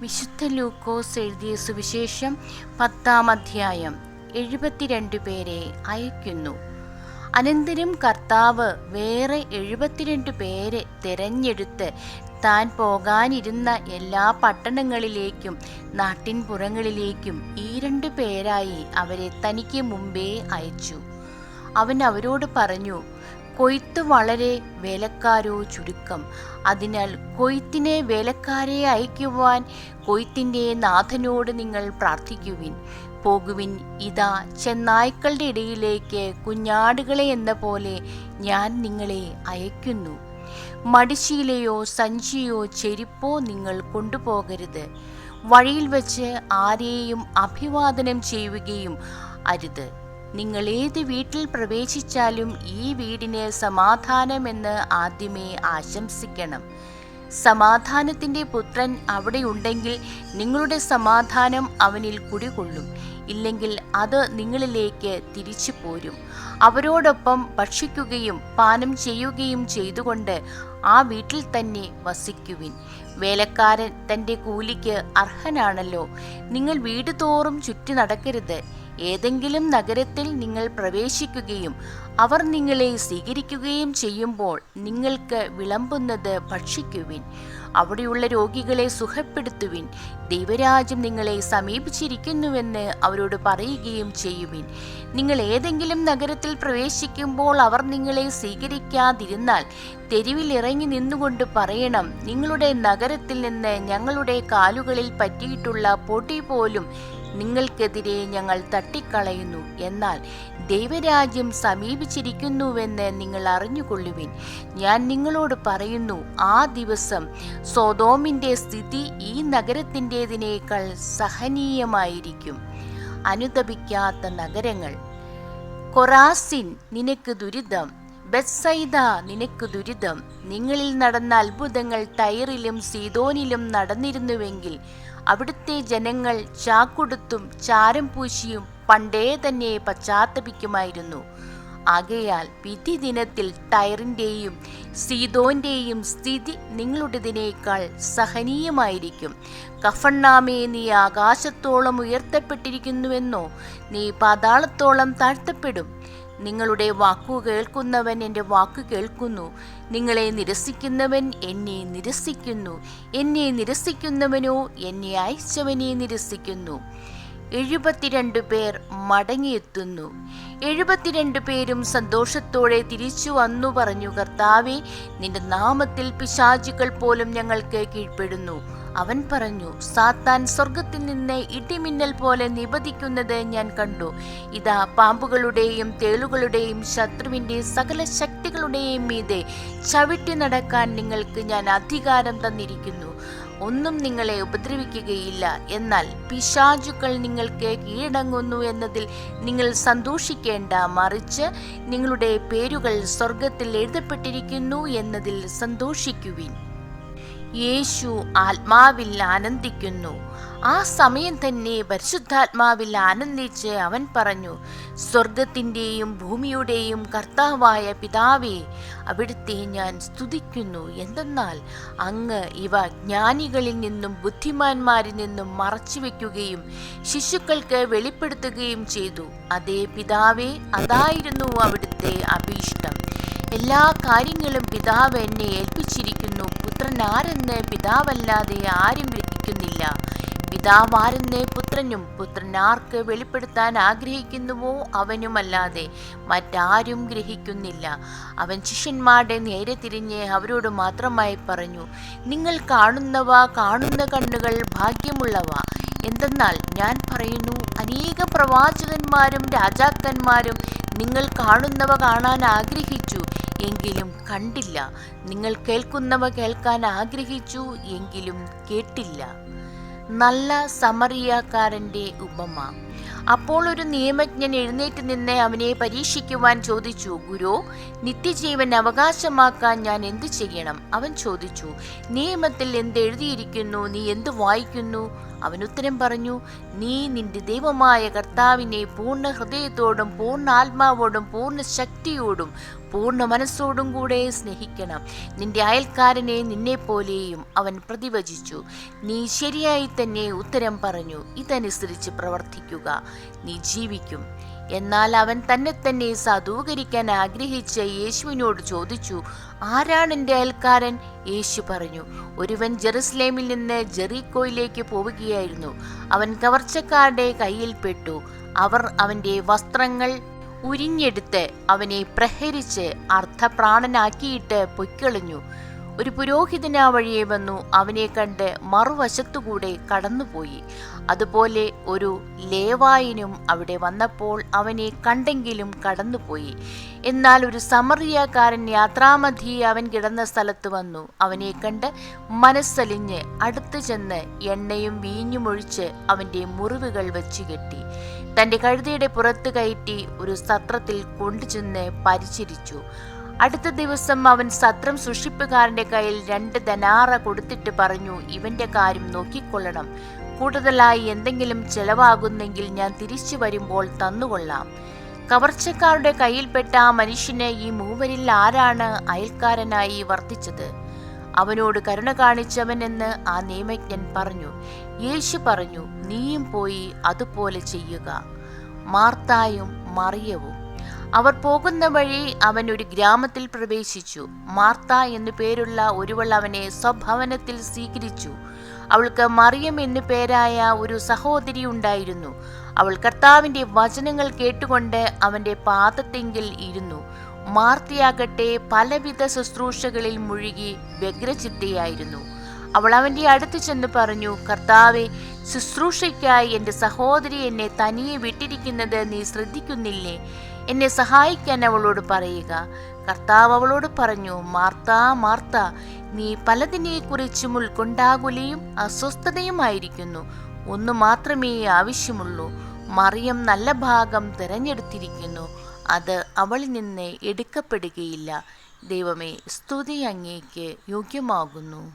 വിശുദ്ധ ലൂക്കോസ് എഴുതിയ സുവിശേഷം പത്താം അധ്യായം എഴുപത്തിരണ്ട് പേരെ അയക്കുന്നു. അനന്തരം കർത്താവ് വേറെ എഴുപത്തിരണ്ട് പേരെ തിരഞ്ഞെടുത്ത് താൻ പോകാനിരുന്ന എല്ലാ പട്ടണങ്ങളിലേക്കും നാട്ടിൻപുറങ്ങളിലേക്കും ഈ രണ്ട് പേരായി അവരെ തനിക്ക് മുമ്പേ അയച്ചു. അവൻ അവരോട് പറഞ്ഞു കൊയ്ത്ത് വളരെ വേലക്കാരോ ചുരുക്കം. അതിനാൽ കൊയ്ത്തിനെ വേലക്കാരെ അയക്കുവാൻ കൊയ്ത്തിന്റെ നാഥനോട് നിങ്ങൾ പ്രാർത്ഥിക്കുവിൻ. പോകുവിൻ ഇതാ ചെന്നായ്ക്കളുടെ ഇടയിലേക്ക് കുഞ്ഞാടുകളെ എന്ന പോലെ ഞാൻ നിങ്ങളെ അയക്കുന്നു മടിശീലയോ സഞ്ചിയോ ചെരുപ്പോ നിങ്ങൾ കൊണ്ടുപോകരുത്. വഴിയിൽ വച്ച് ആരെയും അഭിവാദനം ചെയ്യുകയും അരുത്. നിങ്ങൾ ഏത് വീട്ടിൽ പ്രവേശിച്ചാലും ഈ വീടിന് സമാധാനമെന്ന് ആദ്യമേ ആശംസിക്കണം. സമാധാനത്തിന്റെ പുത്രൻ അവിടെയുണ്ടെങ്കിൽ നിങ്ങളുടെ സമാധാനം അവനിൽ കുടികൊള്ളും. ഇല്ലെങ്കിൽ അത് നിങ്ങളിലേക്ക് തിരിച്ചു പോരും. അവരോടൊപ്പം ഭക്ഷിക്കുകയും പാനം ചെയ്യുകയും ചെയ്തുകൊണ്ട് ആ വീട്ടിൽ തന്നെ വസിക്കുവിൻ. വേലക്കാരൻ തന്റെ കൂലിക്ക് അർഹനാണല്ലോ. നിങ്ങൾ വീട് തോറും ചുറ്റി നടക്കരുത്. ഏതെങ്കിലും നഗരത്തിൽ നിങ്ങൾ പ്രവേശിക്കുകയും അവർ നിങ്ങളെ സ്വീകരിക്കുകയും ചെയ്യുമ്പോൾ നിങ്ങൾക്ക് വിളമ്പുന്നത് ഭക്ഷിക്കുവിൻ. അവിടെയുള്ള രോഗികളെ സുഖപ്പെടുത്തുവിൻ. ദൈവരാജ്യം നിങ്ങളെ സമീപിച്ചിരിക്കുന്നുവെന്ന് അവരോട് പറയുകയും ചെയ്യുവിൻ. നിങ്ങൾ ഏതെങ്കിലും നഗരത്തിൽ പ്രവേശിക്കുമ്പോൾ അവർ നിങ്ങളെ സ്വീകരിക്കാതിരുന്നാൽ തെരുവിൽ ഇറങ്ങി നിന്നുകൊണ്ട് പറയണം നിങ്ങളുടെ നഗരത്തിൽ നിന്ന് ഞങ്ങളുടെ കാലുകളിൽ പറ്റിയിട്ടുള്ള പൊടി പോലും നിങ്ങൾക്കെതിരെ ഞങ്ങൾ തട്ടിക്കളയുന്നു. എന്നാൽ ദൈവരാജ്യം സമീപിച്ചിരിക്കുന്നുവെന്ന് നിങ്ങൾ അറിഞ്ഞുകൊള്ളുവിൻ. ഞാൻ നിങ്ങളോട് പറയുന്നു ആ ദിവസം സോതോമിന്റെ സ്ഥിതി ഈ നഗരത്തിന്റേതിനേക്കാൾ സഹനീയമായിരിക്കും. അനുതപിക്കാത്ത നഗരങ്ങൾ. കൊറാസിൻ നിനക്ക് ദുരിതം. ബെത്സൈദ നിനക്ക് ദുരിതം. നിങ്ങളിൽ നടന്ന അത്ഭുതങ്ങൾ ടൈറിലും സീതോനിലും നടന്നിരുന്നുവെങ്കിൽ അവിടുത്തെ ജനങ്ങൾ ചാക്കുടുത്തും ചാരം പൂശിയും പണ്ടേ തന്നെ പശ്ചാത്തപിക്കുമായിരുന്നു. ആകയാൽ വിധി ദിനത്തിൽ ടയറിന്റെയും സീതോന്റെയും സ്ഥിതി നിങ്ങളുടേതിനേക്കാൾ സഹനീയമായിരിക്കും. കഫണ്ണാമേ നീ ആകാശത്തോളം ഉയർത്തപ്പെട്ടിരിക്കുന്നുവെന്നോ നീ പാതാളത്തോളം താഴ്ത്തപ്പെടും. നിങ്ങളുടെ വാക്കു കേൾക്കുന്നവൻ എന്റെ വാക്ക് കേൾക്കുന്നു. നിങ്ങളെ നിരസിക്കുന്നവൻ എന്നെ നിരസിക്കുന്നു. എന്നെ നിരസിക്കുന്നവനോ എന്നെ അയച്ചവനെ നിരസിക്കുന്നു. എഴുപത്തിരണ്ട് പേർ മടങ്ങിയെത്തുന്നു. എഴുപത്തിരണ്ട് പേരും സന്തോഷത്തോടെ തിരിച്ചു വന്നു പറഞ്ഞു കർത്താവെ നിന്റെ നാമത്തിൽ പിശാചുകൾ പോലും ഞങ്ങൾക്ക് കീഴ്പ്പെടുന്നു. അവൻ പറഞ്ഞു സാത്താൻ സ്വർഗത്തിൽ നിന്ന് ഇടിമിന്നൽ പോലെ നിബദിക്കുന്നത് ഞാൻ കണ്ടു. ഇതാ പാമ്പുകളുടെയും തേളുകളുടെയും ശത്രുവിന്റെ സകല ശക്തികളുടെയും മീതെ ചവിട്ടി നടക്കാൻ നിങ്ങൾക്ക് ഞാൻ അധികാരം തന്നിരിക്കുന്നു. ഒന്നും നിങ്ങളെ ഉപദ്രവിക്കുകയില്ല. എന്നാൽ പിശാചുക്കൾ നിങ്ങൾക്ക് കീഴടങ്ങുന്നു എന്നതിൽ നിങ്ങൾ സന്തോഷിക്കേണ്ട. മറിച്ച് നിങ്ങളുടെ പേരുകൾ സ്വർഗത്തിൽ എഴുതപ്പെട്ടിരിക്കുന്നു എന്നതിൽ സന്തോഷിക്കുവിൻ. യേശു ആത്മാവിൽ ആനന്ദിക്കുന്നു. ആ സമയം തന്നെ പരിശുദ്ധാത്മാവിൽ ആനന്ദിച്ച് അവൻ പറഞ്ഞു സ്വർഗത്തിന്റെയും ഭൂമിയുടെയും കർത്താവായ പിതാവേ അവിടുത്തെ ഞാൻ സ്തുതിക്കുന്നു. എന്തെന്നാൽ അങ്ങ് ഇവ ജ്ഞാനികളിൽ നിന്നും ബുദ്ധിമാന്മാരിൽ നിന്നും മറച്ചു വയ്ക്കുകയും ശിശുക്കൾക്ക് വെളിപ്പെടുത്തുകയും ചെയ്തു. അതേ പിതാവേ അതായിരുന്നു അവിടുത്തെ അഭീഷ്ടം. എല്ലാ കാര്യങ്ങളും പിതാവ് എന്നെ ഏൽപ്പിച്ചിരിക്കുന്നു. പുത്രൻ ആരെന്ന് പിതാവല്ലാതെ ആരും ഗ്രഹിക്കുന്നില്ല. പിതാവാരെന്ന് പുത്രനും പുത്രൻ ആർക്ക് വെളിപ്പെടുത്താൻ ആഗ്രഹിക്കുന്നുവോ അവനുമല്ലാതെ മറ്റാരും ഗ്രഹിക്കുന്നില്ല. അവൻ ശിഷ്യന്മാരുടെ നേരെ തിരിഞ്ഞ് അവരോട് മാത്രമായി പറഞ്ഞു നിങ്ങൾ കാണുന്നവ കാണുന്ന കണ്ണുകൾ ഭാഗ്യമുള്ളവ. എന്തെന്നാൽ ഞാൻ പറയുന്നു അനേക പ്രവാചകന്മാരും രാജാക്കന്മാരും നിങ്ങൾ കാണുന്നവ കാണാൻ ആഗ്രഹിച്ചു എങ്കിലും കണ്ടില്ല. നിങ്ങൾ കേൾക്കുന്നവ കേൾക്കാൻ ആഗ്രഹിച്ചു എങ്കിലും കേട്ടില്ല. നല്ല സമറിയാക്കാരന്റെ ഉപമ. അപ്പോൾ ഒരു നിയമജ്ഞൻ എഴുന്നേറ്റ് നിന്ന് അവനെ പരീക്ഷിക്കുവാൻ ചോദിച്ചു ഗുരു നിത്യജീവൻ അവകാശമാക്കാൻ ഞാൻ എന്തു ചെയ്യണം? അവൻ ചോദിച്ചു നിയമത്തിൽ എന്ത് എഴുതിയിരിക്കുന്നു നീ എന്ത് വായിക്കുന്നു? അവൻ ഉത്തരം പറഞ്ഞു നീ നിന്റെ ദൈവമായ കർത്താവിനെ പൂർണ ഹൃദയത്തോടും പൂർണ ആത്മാവോടും പൂർണ ശക്തിയോടും പൂർണ മനസ്സോടും കൂടെ സ്നേഹിക്കണം. നിന്റെ അയൽക്കാരനെ നിന്നെപ്പോലെയും അവൻ പ്രതിവചിച്ചു. നീ ശരിയായി തന്നെ ഉത്തരം പറഞ്ഞു. ഇതനുസരിച്ച് പ്രവർത്തിക്കുക. നീ ജീവിക്കും. എന്നാൽ അവൻ തന്നെ തന്നെ സാധൂകരിക്കാൻ ആഗ്രഹിച്ച യേശുവിനോട് ചോദിച്ചു ആരാണ് എന്റെ അയൽക്കാരൻ? യേശു പറഞ്ഞു ഒരുവൻ ജെറുസലേമിൽ നിന്ന് ജെറിക്കോയിലേക്ക് പോവുകയായിരുന്നു. അവൻ കവർച്ചക്കാരുടെ കയ്യിൽപ്പെട്ടു അവർ അവന്റെ വസ്ത്രങ്ങൾ ഉരിഞ്ഞെടുത്ത് അവനെ പ്രഹരിച്ച് അർദ്ധപ്രാണനാക്കിയിട്ട് പൊയ്ക്കളഞ്ഞു. ഒരു പുരോഹിതൻ ആ വഴിയെ വന്നു. അവനെ കണ്ട് മറുവശത്തുകൂടെ കടന്നുപോയി. അതുപോലെ ഒരു ലേവായനും അവിടെ വന്നപ്പോൾ അവനെ കണ്ടെങ്കിലും കടന്നുപോയി. എന്നാൽ ഒരു സമറിയക്കാരൻ യാത്രാമധി അവൻ കിടന്ന സ്ഥലത്ത് വന്നു. അവനെ കണ്ട് മനസ്സലിഞ്ഞ് അടുത്തു ചെന്ന് എണ്ണയും വീഞ്ഞുമൊഴിച്ച് അവന്റെ മുറിവുകൾ വെച്ച് കെട്ടി. തന്റെ കഴുതയുടെ പുറത്ത് കയറ്റി ഒരു സത്രത്തിൽ കൊണ്ടുചെന്ന് പരിചരിച്ചു. അടുത്ത ദിവസം അവൻ സത്രം സൂക്ഷിപ്പുകാരന്റെ കയ്യിൽ രണ്ട് ധനാറ കൊടുത്തിട്ട് പറഞ്ഞു ഇവന്റെ കാര്യം നോക്കിക്കൊള്ളണം. കൂടുതലായി എന്തെങ്കിലും ചെലവാകുന്നെങ്കിൽ ഞാൻ തിരിച്ചു വരുമ്പോൾ തന്നുകൊള്ളാം. കവർച്ചക്കാരുടെ കയ്യിൽപ്പെട്ട ആ മനുഷ്യന് ഈ മൂവരിൽ ആരാണ് അയൽക്കാരനായി വർത്തിച്ചത്? അവനോട് കരുണ കാണിച്ചവനെന്ന് ആ നിയമജ്ഞൻ പറഞ്ഞു. യേശു പറഞ്ഞു നീയും പോയി അതുപോലെ ചെയ്യുക. മാർത്തായും മറിയവും. അവർ പോകുന്ന വഴി അവൻ ഒരു ഗ്രാമത്തിൽ പ്രവേശിച്ചു. മാർത്ത എന്നു പേരുള്ള ഒരുവൾ അവനെ സ്വഭവനത്തിൽ സ്വീകരിച്ചു. അവൾക്ക് മറിയം എന്നു പേരായ ഒരു സഹോദരി ഉണ്ടായിരുന്നു. അവൾ കർത്താവിന്റെ വചനങ്ങൾ കേട്ടുകൊണ്ട് അവന്റെ പാദത്തെങ്കിൽ ഇരുന്നു. മാർത്തിയാകട്ടെ പലവിധ ശുശ്രൂഷകളിൽ മുഴുകി വ്യഗ്രചിത്തയായിരുന്നു. അവൾ അവന്റെ അടുത്ത് ചെന്ന് പറഞ്ഞു കർത്താവെ ശുശ്രൂഷയ്ക്കായി എന്റെ സഹോദരി എന്നെ തനിയെ വിട്ടിരിക്കുന്നത് നീ ശ്രദ്ധിക്കുന്നില്ലേ? എന്നെ സഹായിക്കാൻ അവളോട് പറയുക. കർത്താവ് അവളോട് പറഞ്ഞു മാർത്ത മാർത്ത നീ പലതിനെക്കുറിച്ചും ഉൾക്കൊണ്ടാകുലയും അസ്വസ്ഥതയുമായിരിക്കുന്നു. ഒന്ന് മാത്രമേ ആവശ്യമുള്ളൂ. മറിയം നല്ല ഭാഗം തിരഞ്ഞെടുത്തിരിക്കുന്നു. അത് അവളിൽ നിന്ന് എടുക്കപ്പെടുകയില്ല. ദൈവമേ സ്തുതി അങ്ങേക്ക് യോഗ്യമാകുന്നു.